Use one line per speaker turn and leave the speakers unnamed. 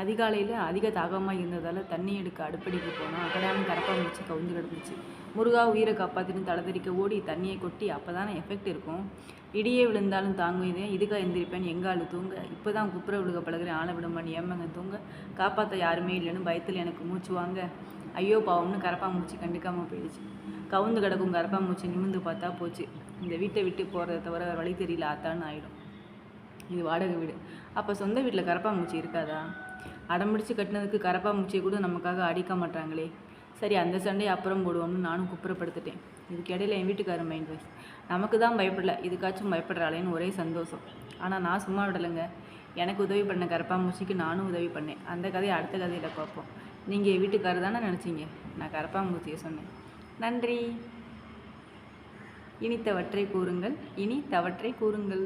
அதிகாலையில் அதிக தாகமாக இருந்ததால் தண்ணி எடுக்க அடுப்படிக்கு போனோம் கரப்பாக முடிச்சு கவுந்து கிடந்துச்சு. முருகா உயிரை காப்பாற்றின்னு தலை ஓடி தண்ணியை கொட்டி அப்போ தானே எஃபெக்ட் இருக்கும்? இடியே விழுந்தாலும் தாங்கும் இதே இதுக்காக எந்திரிப்பேன் எங்க தூங்க? இப்போ தான் குப்புற விழுக பழகிறேன். ஆளை விடுமான்னு ஏமங்க தூங்க? காப்பாற்ற யாருமே இல்லைன்னு பயத்தில் எனக்கு மூச்சு வாங்க. ஐயோ பாவம்னு கரப்பாம்பூச்சி கண்டுக்காமல் போயிடுச்சு. கவுந்து கிடக்கும் கரப்பாம்பூச்சி நிமிந்து பார்த்தா போச்சு. இந்த வீட்டை விட்டு போகிறத தவிர வேறு வழி தெரியல. ஆத்தான்னு ஆயிடும். இது வாடகை வீடு. அப்போ சொந்த வீட்டில் கரப்பாம்பூச்சி இருக்காதா? அடம்பிடிச்சு கட்டினதுக்கு கரப்பாம்பூச்சியை கூட நமக்காக அடிக்க மாட்டாங்களே. சரி அந்த சண்டையை அப்புறம் போடுவோம்னு நானும் குப்புறப்படுத்திட்டேன். இதுக்கு இடையில என் வீட்டுக்காரர் மைண்ட் வாய்ஸ் நமக்கு தான் பயப்படல இதுக்காச்சும் பயப்படுறாளேன்னு ஒரே சந்தோஷம். ஆனால் நான் சும்மா விடலைங்க. எனக்கு உதவி பண்ண கரப்பாம்பூச்சிக்கு நானும் உதவி பண்ணேன். அந்த கதையை அடுத்த கதையில் பார்ப்போம். நீங்கள் என் வீட்டுக்காரர் தானே நினச்சிங்க? நான் கரப்பாம்பூச்சியை சொன்னேன். நன்றி. இனி தவற்றை கூறுங்கள். இனி தவற்றை கூறுங்கள்.